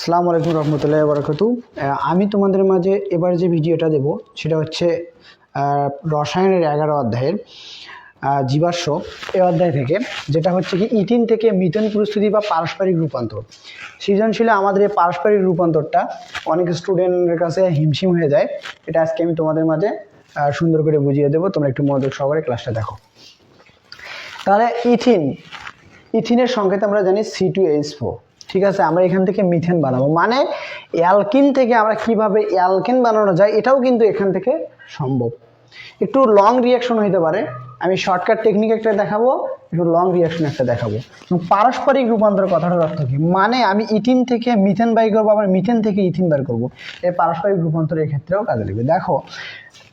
আসসালামু আলাইকুম রহমতুল্লাহ বরকতু। আমি তোমাদের মাঝে এবার যে ভিডিওটা দেব, সেটা হচ্ছে রসায়নের এগারো অধ্যায়ের জীবাশ্ম এই অধ্যায় থেকে, যেটা হচ্ছে কি ইথিন থেকে মিথেন প্রস্তুতি বা পারস্পরিক রূপান্তর। সৃজনশীলে আমাদের এই পারস্পরিক রূপান্তরটা অনেক স্টুডেন্টের কাছে হিমশিম হয়ে যায়। এটা আজকে আমি তোমাদের মাঝে সুন্দর করে বুঝিয়ে দেবো। তোমরা একটু মনোযোগ সহকারে ক্লাসটা দেখো। তাহলে ইথিন, ইথিনের সংকেত আমরা জানি সি টু এইচ ফোর ঠিক আছে, আমরা এখান থেকে মিথেন বানাবো। মানে অ্যালকিন থেকে আমরা কীভাবে অ্যালকিন বানানো যায়, এটাও কিন্তু এখান থেকে সম্ভব। একটু লং রিয়াকশন হইতে পারে। আমি শর্টকাট টেকনিক একটা দেখাবো, একটু লং রিয়াকশন একটা দেখাবো। পারস্পরিক রূপান্তর কথাটার অর্থ কি? মানে আমি ইথিন থেকে মিথেন বাই করব, আবার মিথেন থেকে ইথিন বার করব। এই পারস্পরিক রূপান্তরের ক্ষেত্রেও কাজে লাগবে। দেখো,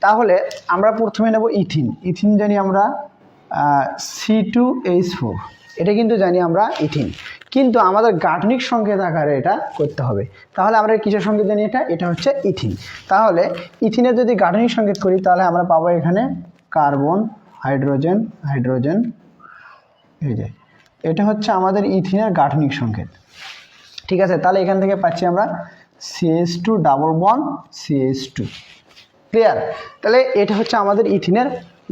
তাহলে আমরা প্রথমে নেব ইথিন। ইথিন জানি আমরা সি টু এইচ ফোর এটা কিন্তু জানি আমরা ইথিন। কিন্তু আমাদের গাঠনিক সংকেত আকারে এটা করতে হবে। তাহলে আমরা কিসের সংকেত জানি? এটা এটা হচ্ছে ইথিন। তাহলে ইথিনের যদি গাঠনিক সংকেত করি, তাহলে আমরা পাবো এখানে কার্বন, হাইড্রোজেন হাইড্রোজেন। এই যে, এটা হচ্ছে আমাদের ইথিনের গাঠনিক সংকেত। ঠিক আছে? তাহলে এখান থেকে পাচ্ছি আমরা CS two double bond CS two clear তাহলে এটা হচ্ছে আমাদের ইথিনের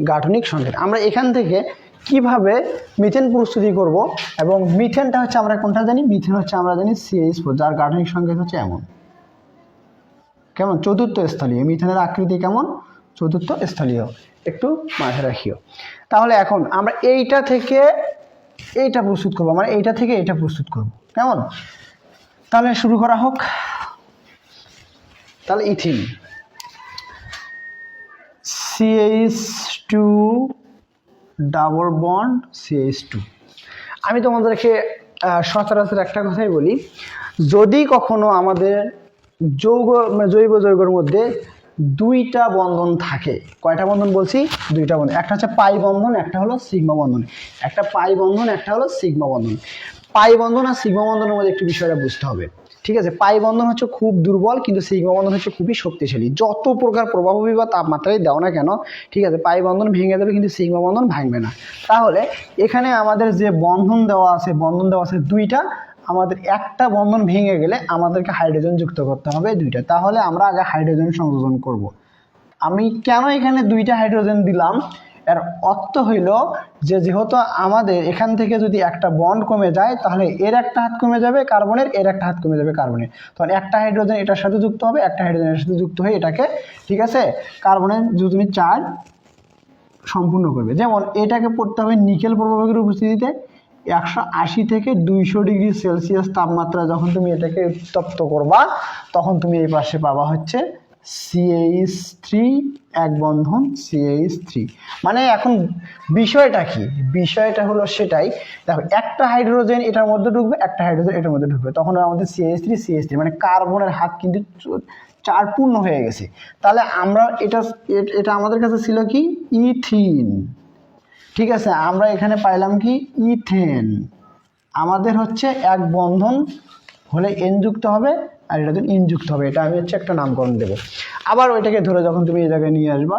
গাঠনিক সংকেত। আমরা এখান থেকে কীভাবে মিথেন প্রস্তুতি করব এবং মিথেনটা হচ্ছে আমরা কোনটা জানি? মিথেন হচ্ছে আমরা জানি সিএইচ ফোর যার গাঠনিক সংকেত হচ্ছে এমন। কেমন? চতুর্থ স্থলীয়। মিথেনের আকৃতি কেমন? চতুর্থ স্থলীয়। একটু মাথায় রাখিও। তাহলে এখন আমরা এইটা থেকে এইটা প্রস্তুত করব। আমরা এইটা থেকে এটা প্রস্তুত করব। কেমন? তাহলে শুরু করা হোক। তাহলে ethene. CH two double bond CH two আমি তোমাদেরকে সচরাচর একটা কথাই বলি, যদি কখনো আমাদের যৌগ মানে জৈব যৌগের মধ্যে দুইটা বন্ধন থাকে, কয়টা বন্ধন বলছি? দুইটা বন্ধন। একটা হচ্ছে পাই বন্ধন, একটা হলো সিগমা বন্ধন। একটা পাই বন্ধন, একটা হলো সিগমা বন্ধন। পাই বন্ধন আর সিগমা বন্ধনের মধ্যে একটু বিষয়টা বুঝতে হবে। ঠিক আছে, পাই বন্ধন হচ্ছে খুব দুর্বল, কিন্তু সিগমা বন্ধন হচ্ছে খুবই শক্তিশালী। যত প্রকার প্রভাবী বা তাপমাত্রায় দাও না কেন, ঠিক আছে, পাই বন্ধন ভেঙে দেবে কিন্তু সিগমা বন্ধন ভাঙবে না। তাহলে এখানে আমাদের যে বন্ধন দেওয়া আছে, বন্ধন দেওয়া আছে দুইটা, আমাদের একটা বন্ধন ভেঙে গেলে আমাদেরকে হাইড্রোজেন যুক্ত করতে হবে দুইটা। তাহলে আমরা আগে হাইড্রোজেন সংযোজন করব। আমি কেন এখানে দুইটা হাইড্রোজেন দিলাম? এর অর্থ হইল যে যেহেতু আমাদের এখান থেকে যদি একটা বন্ড কমে যায়, তাহলে এর একটা হাত কমে যাবে কার্বনের এর একটা হাত কমে যাবে কার্বনের তখন একটা হাইড্রোজেন এটার সাথে যুক্ত হবে, একটা হাইড্রোজেন এর সাথে যুক্ত হয়ে এটাকে, ঠিক আছে? কার্বনের যদি তুমি চার সম্পূর্ণ করবে। যেমন এটাকে পড়তে হবে নিকেল প্রভাবকের উপস্থিতিতে একশো আশি থেকে দুইশো ডিগ্রি সেলসিয়াস তাপমাত্রা যখন তুমি এটাকে উত্তপ্ত করবা, তখন তুমি এই পাশে পাবা হচ্ছে সিএইচ থ্রি এক বন্ধন সিএইচ থ্রি মানে এখন বিষয়টা কি? বিষয়টা হলো সেটাই, দেখো, একটা হাইড্রোজেন এটার মধ্যে ঢুকবে, একটা হাইড্রোজেন এটার মধ্যে ঢুকবে। তখন আমাদের সিএইচ থ্রি সিএইচ থ্রি মানে কার্বনের হাত কিন্তু চ- চার পূর্ণ হয়ে গেছে। তাহলে আমরা এটা এটা আমাদের কাছে ছিল কি? ইথিন। ঠিক আছে, আমরা এখানে পাইলাম কি? ইথেন। আমাদের হচ্ছে এক বন্ধন হলে এন যুক্ত হবে আর এটা ইন যুক্ত হবে। এটা আমি হচ্ছে একটা নামকরণ দেবো। আবার ওইটাকে ধরে যখন তুমি এই জায়গায় নিয়ে আসবা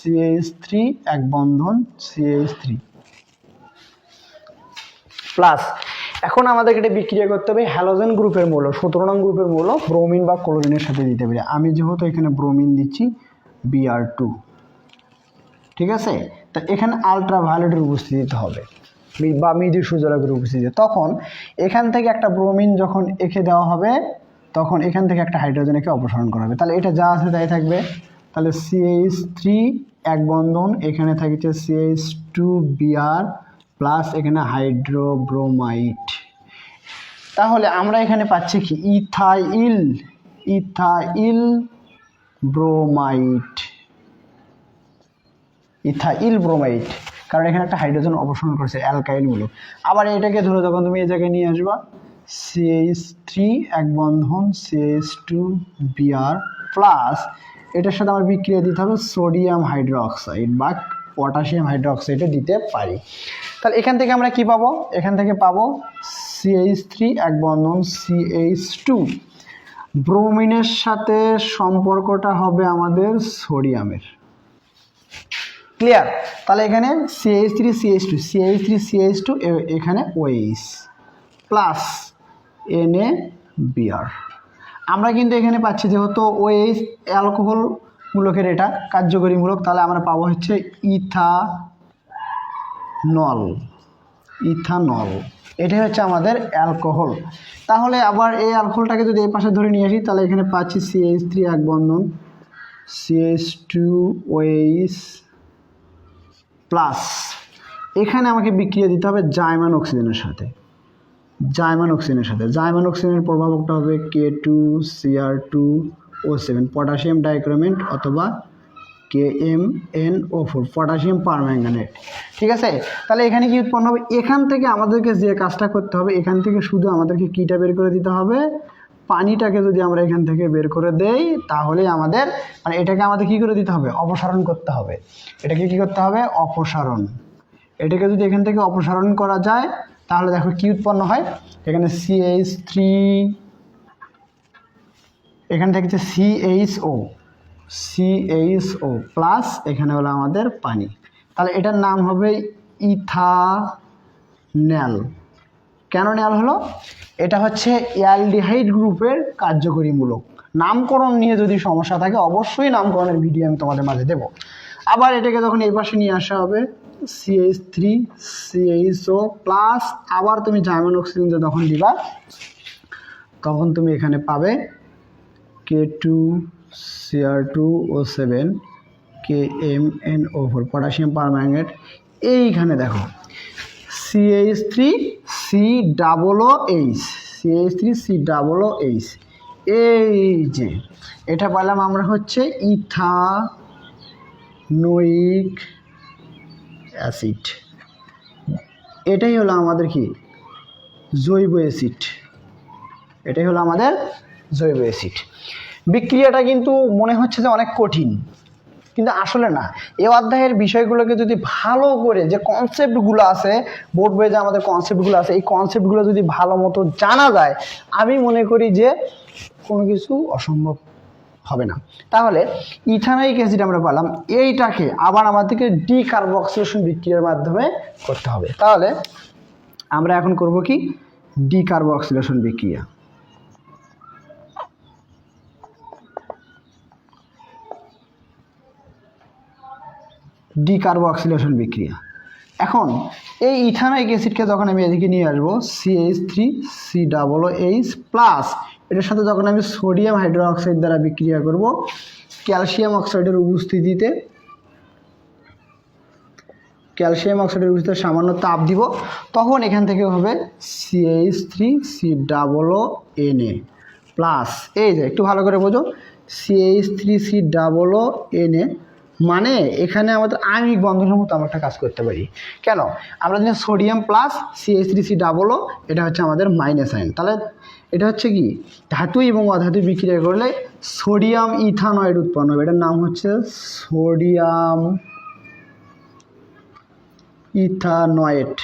সিএইচ থ্রি এক বন্ধন সিএইচ থ্রি প্লাস এখন আমাদেরকে এটা বিক্রিয়া করতে হবে হ্যালোজেন গ্রুপের মূল্য সতেরো নং গ্রুপের মূল্য ব্রোমিন বা ক্লোরিনের সাথে দিতে পারি আমি যেহেতু এখানে ব্রোমিন দিচ্ছি বিআর টু ঠিক আছে? তা এখানে আলট্রা ভায়োলেটের উপস্থিতিতে হবে। বা মৃদু সূর্যালোকের উপস্থিতি তখন এখান থেকে একটা ব্রোমিন যখন এঁকে দেওয়া হবে তখন এখান থেকে একটা হাইড্রোজেনকে অপসারণ করা হবে। তাহলে এটা যা আছে তাই থাকবে। তাহলে সিএইচ থ্রি এক বন্ধন, এখানে থাকছে সিএইচ টু বিআর প্লাস এখানে হাইড্রোব্রোমাইট তাহলে আমরা এখানে পাচ্ছি কি? Ethyl ethyl bromide ethyl bromide কারণ এখানে একটা হাইড্রোজেন অপসারণ করছে অ্যালকাইলগুলো আবার এটাকে ধরে যখন তুমি এই জায়গায় নিয়ে আসবা। সিএইচ থ্রি এক বন্ধন সিএইচ টু বিআর প্লাস এটার সাথে আমার বিক্রিয়া দিতে হবে সোডিয়াম হাইড্রোক্সাইড বা পটাশিয়াম হাইড্রোক্সাইডে দিতে পারি। তাহলে এখান থেকে আমরা কি পাবো? এখান থেকে পাবো সিএইচ থ্রি এক বন্ধন সিএইচ টু ব্রোমিনের সাথে সম্পর্কটা হবে আমাদের সোডিয়ামের ক্লিয়ার তাহলে এখানে CH three CH two CH three CH two এখানে ওএইচ প্লাস এন এ বিয়ার আমরা কিন্তু এখানে পাচ্ছি যেহেতু ওএইচ অ্যালকোহল মূলকের এটা কার্যকরীমূলক, তাহলে আমরা পাবো হচ্ছে ইথানল ইথানল এটাই হচ্ছে আমাদের অ্যালকোহল তাহলে আবার এই অ্যালকোহলটাকে যদি এই পাশে ধরে নিয়ে আসি, তাহলে এখানে পাচ্ছি সিএইচ থ্রি এক বন্ধন সিএইচ টু ওএইচ প্লাস এখানে আমাকে বিক্রিয়া দিতে হবে জাইমান অক্সিজেনের সাথে। জাইমান অক্সিজেনের সাথে। জাইমান অক্সিজেনের প্রভাবকটা হবে K two CR two O seven potassium dichromate অথবা K M N O four potassium permanganate. ঠিক আছে? তাহলে এখানে কি উৎপন্ন হবে? এখান থেকে আমাদেরকে যে কাজটা করতে হবে, এখান থেকে শুধু আমাদেরকে কীটা বের করে দিতে হবে? পানিটাকে যদি আমরা এখান থেকে বের করে দেই, তাহলে আমাদের মানে এটাকে আমাদের কি করে দিতে হবে? অপসারণ করতে হবে। এটাকে কি করতে হবে? অপসারণ। এটাকে যদি এখান থেকে অপসারণ করা যায় তাহলে দেখো কি উৎপন্ন হয়। এখানে সিএইচ থ্রি এখান থেকে হচ্ছে সিএইচও সিএইচও প্লাস এখানে হলো আমাদের পানি। তাহলে এটার নাম হবে ইথানেল কেন নেল হলো? এটা হচ্ছে অ্যালডিহাইড গ্রুপের কার্যকরী মূলক নামকরণ নিয়ে যদি সমস্যা থাকে, অবশ্যই নামকরণের ভিডিও আমি তোমাদের মাঝে দেব। আবার এটাকে যখন এই পাশে নিয়ে আসা হবে সিএইচ থ্রি সিএইচও প্লাস আবার তুমি জার্মান অক্সিজেন যখন দিবা, তখন তুমি এখানে পাবে K two CR two O seven K M N O four potassium permanganate এইখানে দেখো CH three C double O H CH three C double O H এই যে এটা পেলাম আমরা হচ্ছে ইথানোইক অ্যাসিড। এটাই হলো আমাদের কি? জৈব অ্যাসিড। এটাই হলো আমাদের জৈব অ্যাসিড। বিক্রিয়াটা কিন্তু মনে হচ্ছে যে অনেক কঠিন, কিন্তু আসলে না। এ অধ্যায়ের বিষয়গুলোকে যদি ভালো করে যে কনসেপ্টগুলো আছে বোর্ড বইয়ে যে আমাদের কনসেপ্টগুলো আছে, এই কনসেপ্টগুলো যদি ভালো মতো জানা যায়, আমি মনে করি যে কোনো কিছু অসম্ভব। হবে না। তাহলে ইথানাইক অ্যাসিড আমরা পেলাম, এইটাকে আবার আমাদেরকে ডিকার্বক্সিলেশন বিক্রিয়ার মাধ্যমে করতে হবে। তাহলে আমরা এখন করব কি? ডিকার্বক্সিলেশন বিক্রিয়া। ডিকার্বক্সিলেশন বিক্রিয়া। এখন এই ইথানাইক অ্যাসিডকে যখন আমি এদিকে নিয়ে আসব CH three C double H plus এটার সাথে যখন আমি সোডিয়াম হাইড্রোক্সাইড দ্বারা বিক্রিয়া করব, ক্যালসিয়াম অক্সাইডের উপস্থিতিতে। ক্যালসিয়াম অক্সাইডের উপস্থিতিতে সামান্য তাপ দিব, তখন এখান থেকে হবে CH three C double O N A plus এই যে একটু ভালো করে বোঝো CH three C double O N A মানে এখানে আমাদের আণবিক বন্ধনের মতো আমরা একটা কাজ করতে পারি। কেন? আমরা জানি sodium plus CH three C double O এটা হচ্ছে আমাদের মাইনাস আইন তাহলে এটা হচ্ছে কি? ধাতু এবং অধাতু বিক্রিয়া করলে সোডিয়াম ইথানয়েড উৎপন্ন হবে। এটার নাম হচ্ছে সোডিয়াম ইথানয়েড।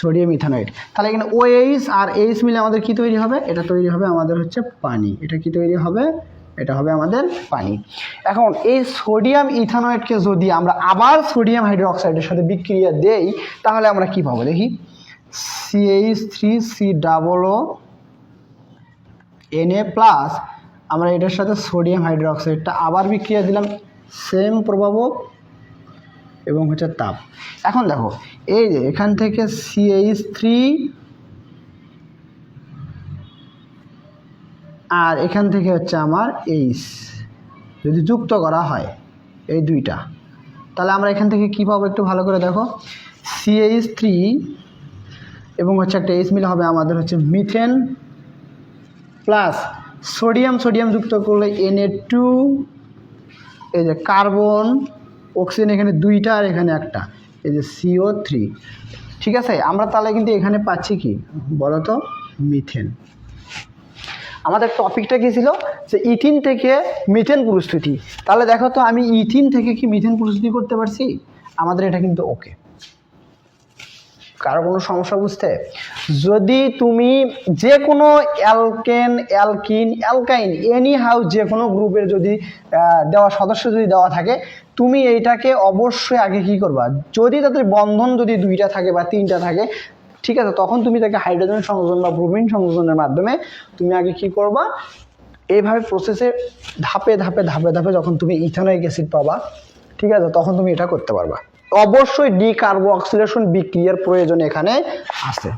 সোডিয়াম ইথানয়েড। তাহলে এখানে ও ওএইচ আর এইচ মিলে আমাদের কি তৈরি হবে? এটা তৈরি হবে আমাদের হচ্ছে পানি। এটা কি তৈরি হবে? এটা হবে আমাদের পানি। এখন এই সোডিয়াম ইথানয়েডকে যদি আমরা আবার সোডিয়াম হাইড্রোক্সাইডের সাথে বিক্রিয়া দেই, তাহলে আমরা কি পাবো দেখি? CH three C double O N A plus আমরা এটার সাথে সোডিয়াম হাইড্রোক্সাইডটা আবার বিক্রিয়া দিলাম সেম প্রভাবক এবং হচ্ছে তাপ। এখন দেখো, এই যে এখান থেকে সিএইচ থ্রি আর এখান থেকে হচ্ছে আমার এইচ যদি যুক্ত করা হয় এই দুইটা, তাহলে আমরা এখান থেকে কী পাবো একটু ভালো করে দেখো? সিএইচ থ্রি এবং হচ্ছে একটা এইচ মিলে হবে আমাদের হচ্ছে মিথেন প্লাস সোডিয়াম সোডিয়াম যুক্ত করলে এনএ টু এই যে কার্বন অক্সিজেন এখানে দুইটা আর এখানে একটা, এই যে সিও থ্রি ঠিক আছে? আমরা তাহলে কিন্তু এখানে পাচ্ছি কি? বলো তো মিথেন আমাদের টপিকটা কী ছিল? যে ইথিন থেকে মিথেন প্রস্তুতি। তাহলে দেখো তো আমি ইথিন থেকে কি মিথেন প্রস্তুতি করতে পারছি? আমাদের এটা কিন্তু ওকে কারও কোনো সমস্যা বুঝতে? যদি তুমি যে কোনো alkane, alkene, alkyne anyhow যে কোনো গ্রুপের যদি দেওয়া সদস্য যদি দেওয়া থাকে, তুমি এইটাকে অবশ্যই আগে কি করবা? যদি তাদের বন্ধন যদি দুইটা থাকে বা তিনটা থাকে, ঠিক আছে, তখন তুমি তাকে হাইড্রোজেন সংযোজন বা ব্রোমিন সংযোজনের মাধ্যমে তুমি আগে কি করবা? এইভাবে প্রসেসে ধাপে ধাপে ধাপে ধাপে যখন তুমি ইথানোয়িক অ্যাসিড পাবা, ঠিক আছে, তখন তুমি এটা করতে পারবা। অবশ্যই ডি কার্বোক্সিলেশন বিক্রিয়ার প্রয়োজন এখানে আছে।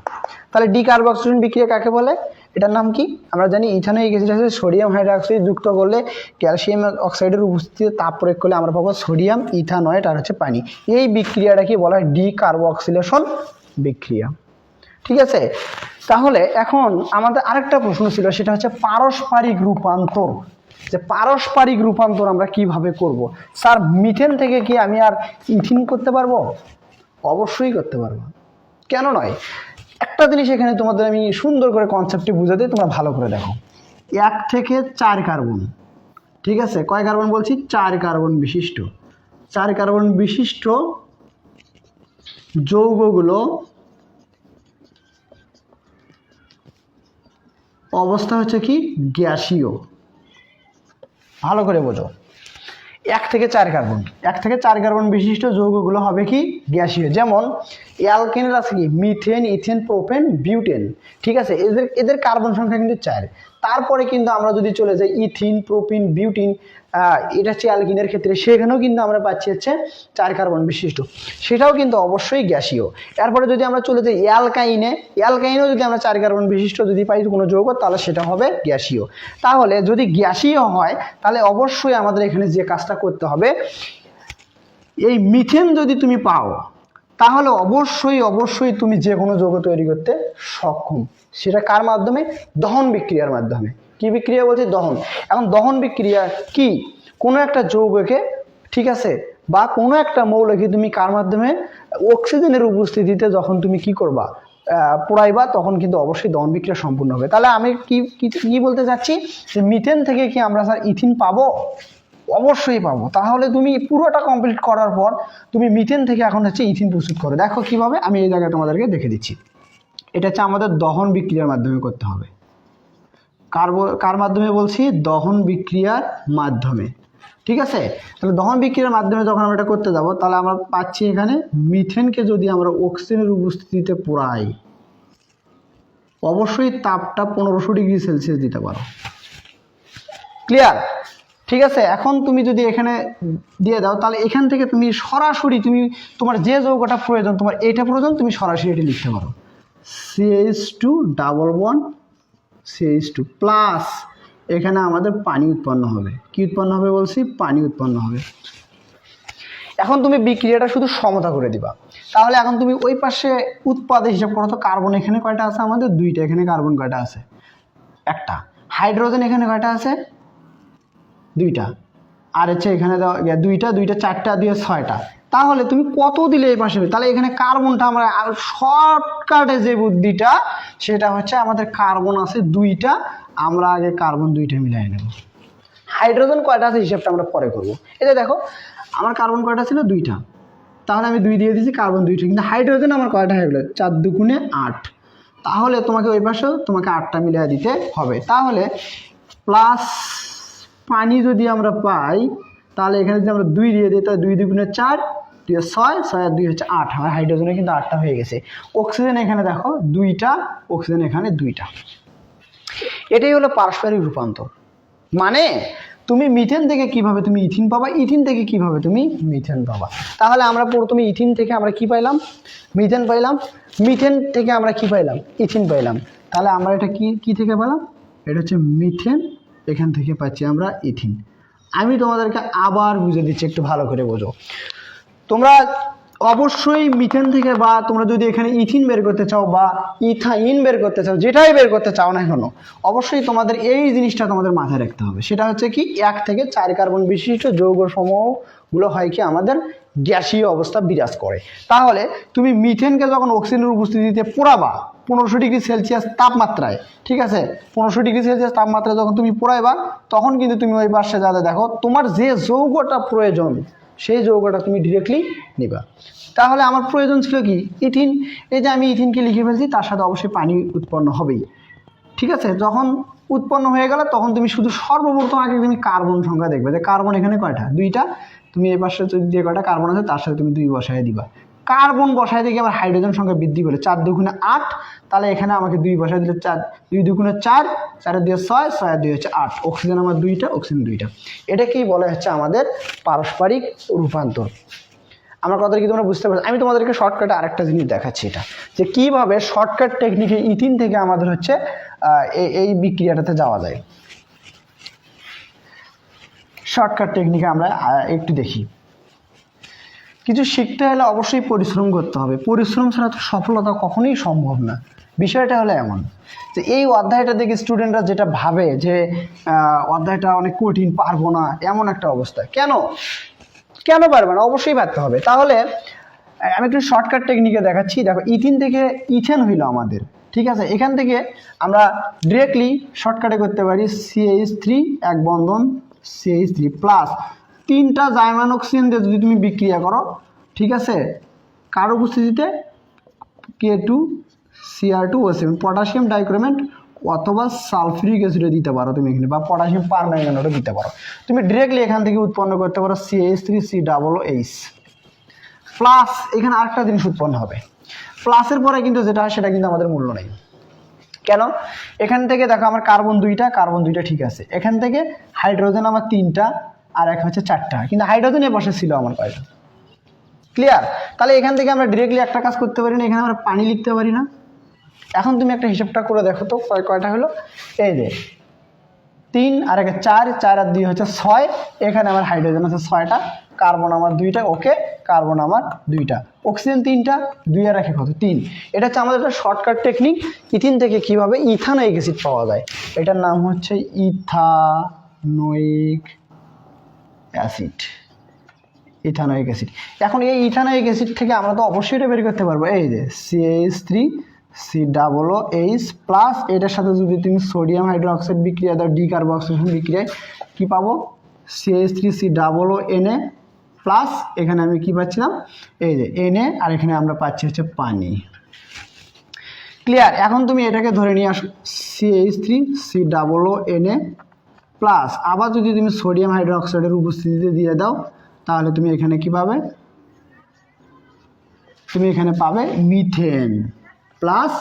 তাহলে ডি কার্বোক্সিলেশন বিক্রিয়া কাকে বলে? এটার নাম কি? আমরা জানি ইথানোয়িক অ্যাসিড আছে, সোডিয়াম হাইড্রোক্সাইড যুক্ত করলে ক্যালসিয়াম অক্সাইডের উপস্থিতিতে তাপ প্রয়োগ করলে আমরা পাবো সোডিয়াম, ইথানয়েড আর হচ্ছে পানি। এই বিক্রিয়াটা কি বলা হয়? ডি কার্বোক্সিলেশন বিক্রিয়া। ঠিক আছে? তাহলে এখন আমাদের আরেকটা প্রশ্ন ছিল, সেটা হচ্ছে পারস্পরিক রূপান্তর। যে পারস্পরিক রূপান্তর আমরা কীভাবে করব? স্যার, মিথেন থেকে কি আমি আর ইথিন করতে পারব? অবশ্যই করতে পারব। কেন নয়? একটা জিনিস এখানে তোমাদের আমি সুন্দর করে কনসেপ্টটি বুঝাতে, তোমরা ভালো করে দেখো। এক থেকে চার কার্বন। ঠিক আছে? কয় কার্বন বলছি? চার কার্বন বিশিষ্ট। চার কার্বন বিশিষ্ট যৌগগুলো অবস্থা হচ্ছে কি? গ্যাসীয়। ভালো করে বোঝো। এক থেকে চার কার্বন। এক থেকে চার কার্বন বিশিষ্ট যৌগগুলো হবে কি? গ্যাসীয়। যেমন, অ্যালকেনের আছে কি? Methane, ethane, propane, butane. ঠিক আছে? এদের এদের কার্বন সংখ্যা কিন্তু চার। তারপরে কিন্তু আমরা যদি চলে যাই ইথিন, প্রোপিন, বিউটিন এটা হচ্ছে অ্যালকিনের ক্ষেত্রে। সেখানেও কিন্তু আমরা পাচ্ছি হচ্ছে চার কার্বন বিশিষ্ট। সেটাও কিন্তু অবশ্যই গ্যাসীয়। এরপরে যদি আমরা চলে যাই অ্যালকাইনে, অ্যালকাইনেও যদি আমরা চার কার্বন বিশিষ্ট যদি পাই কোনো যৌগ, তাহলে সেটা হবে গ্যাসীয়। তাহলে যদি গ্যাসীয় হয়, তাহলে অবশ্যই আমাদের এখানে যে কাজটা করতে হবে, এই মিথেন যদি তুমি পাও তাহলে অবশ্যই অবশ্যই তুমি যে কোনো যৌগ তৈরি করতে সক্ষম। সেটা কার মাধ্যমে? দহন বিক্রিয়ার মাধ্যমে। কি বিক্রিয়া বলছে? দহন। এখন দহন বিক্রিয়া কি? কোনো একটা যৌগকে, ঠিক আছে? বা কোনো একটা মৌলকে তুমি কার মাধ্যমে? অক্সিজেনের উপস্থিতিতে যখন তুমি কি করবা পোড়াইবা, তখন কিন্তু অবশ্যই দহন বিক্রিয়া সম্পূর্ণ হবে। তাহলে আমি কি- কি বলতে চাচ্ছি? যে মিথেন থেকে কি আমরা স্যার ইথিন পাবো? অবশ্যই পাবো। তাহলে তুমি পুরোটা কমপ্লিট করার পর তুমি মিথেন থেকে এখন হচ্ছে ইথিন প্রস্তুত করো। দেখো কীভাবে আমি এই জায়গায় তোমাদেরকে দেখে দিচ্ছি। এটা হচ্ছে আমাদের দহন বিক্রিয়ার মাধ্যমে করতে হবে। কার্বো, কার মাধ্যমে বলছি? দহন বিক্রিয়ার মাধ্যমে। ঠিক আছে? তাহলে দহন বিক্রিয়ার মাধ্যমে যখন আমরা এটা করতে যাব, তাহলে আমরা পাচ্ছি এখানে মিথেনকে যদি আমরা অক্সিজেনের উপস্থিতিতে পোড়াই, অবশ্যই তাপটা পনেরোশো ডিগ্রি সেলসিয়াস দিতে পারো। ক্লিয়ার ঠিক আছে? এখন তুমি যদি এখানে দিয়ে দাও, তাহলে এখান থেকে তুমি সরাসরি তুমি তোমার যে যৌগটা প্রয়োজন, তোমার এটা প্রয়োজন, তুমি সরাসরি এটি লিখতে পারো। CH two double one CH two plus এখানে আমাদের পানি উৎপন্ন হবে। কি উৎপন্ন হবে বলছি? পানি উৎপন্ন হবে। এখন তুমি বিক্রিয়াটা শুধু সমতা করে দিবা। তাহলে এখন তুমি ওই পাশে উৎপাদে হিসাব করো তো কার্বন এখানে কয়টা আছে আমাদের? দুইটা এখানে কার্বন কয়টা আছে? একটা। হাইড্রোজেন এখানে কয়টা আছে? দুইটা। আর হচ্ছে এখানে দুইটা দুইটা, চারটা দিয়ে ছয়টা। তাহলে তুমি কত দিলে এই পাশে? তাহলে এখানে কার্বনটা আমরা আর শর্টকাটে যে বুদ্ধিটা, সেটা হচ্ছে আমাদের কার্বন আছে দুইটা। আমরা আগে কার্বন দুইটা মিলাই নেব। হাইড্রোজেন কয়টা আছে হিসাবটা আমরা পরে করব। এটা দেখো, আমার কার্বন কয়টা ছিল? দুইটা। তাহলে আমি দুই দিয়ে দিয়েছি কার্বন দুইটা। কিন্তু হাইড্রোজেন আমার কয়টা হয়ে গেলো? চার দুগুণে আট। তাহলে তোমাকে ওই পাশেও তোমাকে আটটা মিলিয়ে দিতে হবে। তাহলে প্লাস পানি যদি আমরা পাই, তাহলে এখানে যদি আমরা দুই দিয়ে দিই, তাহলে দুই দুগুণে চার, দুই ছয় ছয় আর দুই হচ্ছে আট। হয় হাইড্রোজেনে কিন্তু আটটা হয়ে গেছে। অক্সিজেন এখানে দেখো, দুইটা অক্সিজেন এখানে দুইটা। এটাই হলো পারস্পরিক রূপান্তর। মানে তুমি মিথেন থেকে কীভাবে তুমি ইথিন পাবা ইথিন থেকে কীভাবে তুমি মিথেন পাবা। তাহলে আমরা প্রথমে ইথিন থেকে আমরা কি পাইলাম? মিথেন পাইলাম। মিথেন থেকে আমরা কি পাইলাম? ইথিন পাইলাম। তাহলে আমরা এটা কি কি থেকে পেলাম এটা হচ্ছে মিথেন এখান থেকে পাচ্ছি আমরা ইথিন। আমি তোমাদেরকে আবার বুঝে দিচ্ছি, একটু ভালো করে বোঝো। তোমরা অবশ্যই মিথেন থেকে বা তোমরা যদি এখানে ইথিন বের করতে চাও বা ইথাইন বের করতে চাও, যেটাই বের করতে চাও না কেন, অবশ্যই তোমাদের এই জিনিসটা তোমাদের মাথায় রাখতে হবে। সেটা হচ্ছে কি, এক থেকে চার কার্বন বিশিষ্ট যৌগ সমূহগুলো হয় কি, আমাদের গ্যাসীয় অবস্থা বিরাজ করে। তাহলে তুমি মিথেনকে যখন অক্সিজেনের উপস্থিতিতে পোড়াবা, পনেরোশো ডিগ্রি সেলসিয়াস তাপমাত্রায়, ঠিক আছে? পনেরোশো ডিগ্রি সেলসিয়াস তাপমাত্রায় যখন তুমি পোড়াইবা, তখন কিন্তু তুমি ওই পাশে যাতে দেখো, তোমার যে যৌগটা প্রয়োজন সেই যৌগটা তুমি ডিরেক্টলি নিবা। তাহলে আমার প্রয়োজন ছিল কি? ইথিন। এই যে আমি ইথিনকে লিখে ফেলছি, তার সাথে অবশ্যই পানি উৎপন্ন হবেই। ঠিক আছে? যখন উৎপন্ন হয়ে গেল, তখন তুমি শুধু সর্বপ্রথম আগে তুমি কার্বন সংখ্যা দেখবে। যে কার্বন এখানে কয়টা? দুইটা। তুমি এই পাশে যে কয়টা কার্বন আছে, তার সাথে তুমি দুই বসায় দিবা। কার্বন বসায় থেকে আবার হাইড্রোজেন সংখ্যা বৃদ্ধি পেল। চার দুগুণে আট, তাহলে এখানে আমাকে দুই বসায় দিলে চার, দুই দুগুণে চার, চারে দিয়ে ছয় ছয় দুই হচ্ছে আট। অক্সিজেন আমার দুইটা অক্সিজেন দুইটা। এটাকেই বলা হচ্ছে আমাদের পারস্পরিক রূপান্তর? আমার কথা কি তোমরা বুঝতে পারছ? আমি তোমাদেরকে শর্টকাটে আরেকটা জিনিস দেখাচ্ছি এটা। যে কীভাবে শর্টকাট টেকনিকে ইথিন থেকে আমাদের হচ্ছে এই বিক্রিয়াটাতে যাওয়া যায়। শর্টকাট টেকনিকে আমরা একটু দেখি। কিছু শিখতে হলে অবশ্যই পরিশ্রম করতে হবে। পরিশ্রম ছাড়া তো সফলতা কখনোই সম্ভব না। বিষয়টা হলো এমন যে এই অধ্যায়টা দেখে স্টুডেন্টরা যেটা ভাবে যে অধ্যায়টা অনেক কঠিন, পারব না, এমন একটা অবস্থা। কেন? কেন পারবে না? অবশ্যই পারতে হবে। তাহলে আমি একটু শর্টকাট টেকনিকে দেখাচ্ছি। দেখো, ইথিন থেকে ইথেন হইল আমাদের, ঠিক আছে? এখান থেকে আমরা ডিরেক্টলি শর্টকাটে করতে পারি সিএইচ থ্রি এক বন্ধন সিএইচ থ্রি প্লাস তিনটা জাইমান অক্সিজেন দিয়ে যদি তুমি বিক্রিয়া করো, ঠিক আছে? কার উপস্থিতিতে? K two CR two O potassium dichromate অথবা সালফিউরিক অ্যাসিডও দিতে পারো তুমি এখানে, বা পটাশিয়াম পারম্যাঙ্গানেটও দিতে পারো। তুমি ডিরেক্টলি এখান থেকে উৎপন্ন করতে পারো CH three C double H plus এখানে আরেকটা জিনিস উৎপন্ন হবে। প্লাসের পরে কিন্তু যেটা হয়, সেটা কিন্তু আমাদের মূল্য নেই। কেন? এখান থেকে দেখো আমার কার্বন দুইটা কার্বন দুইটা ঠিক আছে। এখান থেকে হাইড্রোজেন আমার তিনটা আর এক হচ্ছে চারটা। কিন্তু হাইড্রোজেন বসে ছিল আমার কয়টা? ক্লিয়ার তাহলে এখান থেকে আমরা ডিরেক্টলি একটা কাজ করতে পারি না, এখানে আমরা পানি লিখতে পারি না। এখন তুমি একটা হিসাবটা করে দেখো তো কয় কয়টা হলো? এই যে, তিন আর একে চার চার আর দুই হচ্ছে ছয়। এখানে আমার হাইড্রোজেন আছে ছয়টা কার্বন আমার দুইটা ওকে কার্বন আমার দুইটা। অক্সিজেন তিনটা, দুই আর একে কত? তিন। এটা হচ্ছে আমাদের একটা শর্টকাট টেকনিক ইথিন থেকে কীভাবে ইথানোয়িক অ্যাসিড পাওয়া যায়। এটার নাম হচ্ছে ইথানোয়িক অ্যাসিড, ইথানোয়িক অ্যাসিড। এখন এই ইথানোয়িক অ্যাসিড থেকে আমরা তো অবশ্যই এটা বের করতে পারব। এই যে CH three C double O H plus এটার সাথে যদি তুমি সোডিয়াম হাইড্রোক্সাইড বিক্রিয়া দাও ডি কার্বক্সিলেশন বিক্রিয়ায়, কী পাবো? CH three C double O NA plus এখানে আমি কি পাচ্ছিলাম? এই যে এনএ আর এখানে আমরা পাচ্ছি হচ্ছে পানি। ক্লিয়ার এখন তুমি এটাকে ধরে নিয়ে আসো। CH three C double O NA plus আবার যদি তুমি সোডিয়াম হাইড্রোক্সাইডের উপস্থিতিতে দিয়ে দাও, তাহলে তুমি এখানে কি পাবে? তুমি এখানে পাবে মিথেন প্লাস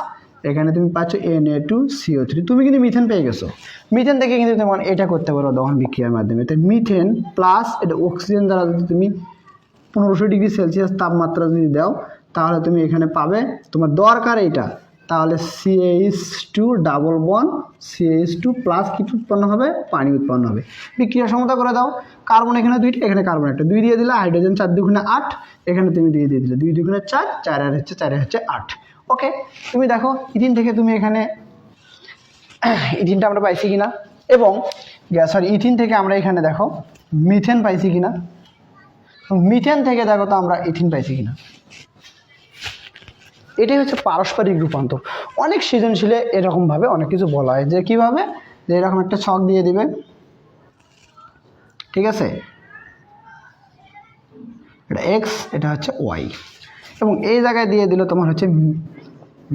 এখানে তুমি পাচ্ছ N A two CO three তুমি কিন্তু মিথেন পেয়ে গেছো। মিথেন থেকে কিন্তু তোমার এটা করতে পারো দহন বিক্রিয়ার মাধ্যমে। তো মিথেন প্লাস এটা অক্সিজেন দ্বারা যদি তুমি পনেরোশো ডিগ্রি সেলসিয়াস তাপমাত্রা যদি দাও, তাহলে তুমি এখানে পাবে। তোমার দরকার এটা তাহলে CH two double bond CH two plus কিছু উৎপন্ন হবে? পানি উৎপন্ন হবে। বিক্রিয়া সমতা করে দাও। কার্বন এখানে দুইটা, এখানে কার্বন একটা। দুই দিয়ে দিলে হাইড্রোজেন চার দুগুণে আট, এখানে তুমি দুই দিয়ে দিলে দুই দুগুণে চার চার আর হচ্ছে, চারে হচ্ছে আট। ওকে তুমি দেখো, ইথিন থেকে তুমি এখানে, ইথিনটা আমরা পাইছি কিনা? এবং সরি ইথিন থেকে আমরা এখানে দেখো, মিথেন পাইছি কিনা? মিথেন থেকে দেখো তো আমরা ইথিন পাইছি কিনা? এটাই হচ্ছে পারস্পরিক রূপান্তর। অনেক সৃজনশীলে এরকমভাবে অনেক কিছু বলা হয় যে কীভাবে? যে এরকম একটা ছক দিয়ে দিবে। ঠিক আছে? এটা এক্স এটা হচ্ছে ওয়াই এবং এই জায়গায় দিয়ে দিল তোমার হচ্ছে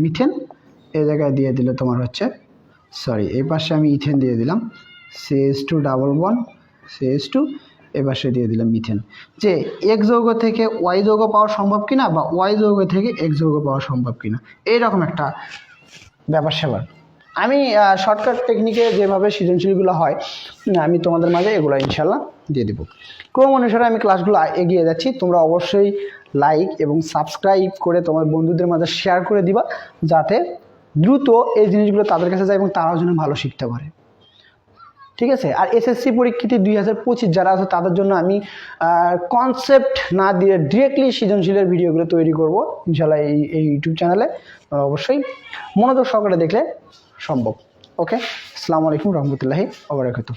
মিথেন, এই জায়গায় দিয়ে দিল তোমার হচ্ছে সরি এই পাশে আমি ইথেন দিয়ে দিলাম। CS two double one CS two এ সে দিয়ে দিলাম মিথেন। যে এক যৌগ থেকে ওয়াই যৌগ পাওয়া সম্ভব কিনা বা ওয়াই যৌগ থেকে এক যৌগ পাওয়া সম্ভব কিনা, এইরকম একটা ব্যাপার স্যাপার আমি শর্টকাট টেকনিকে যেভাবে সৃজনশীলগুলো হয় আমি তোমাদের মাঝে এগুলো ইনশাল্লাহ দিয়ে দেবো। ক্রম অনুসারে আমি ক্লাসগুলো এগিয়ে যাচ্ছি, তোমরা অবশ্যই লাইক এবং সাবস্ক্রাইব করে তোমার বন্ধুদের মাঝে শেয়ার করে দিবা, যাতে দ্রুত এই জিনিসগুলো তাদের কাছে যায় এবং তারাও যেন ভালো শিখতে পারে। ঠিক আছে? আর এসএসসি পরীক্ষিতে দুই হাজার পঁচিশ যারা আছে তাদের জন্য আমি কনসেপ্ট না দিয়ে ডিরেক্টলি সৃজনশীলের ভিডিওগুলো তৈরি করব। ইনশাল্লাহ এই এই ইউটিউব চ্যানেলে অবশ্যই। মনোযোগ সহকারে দেখলে সম্ভব। ওকে আসসালামু আলাইকুম রহমতুল্লাহি ওবরাকাতুহ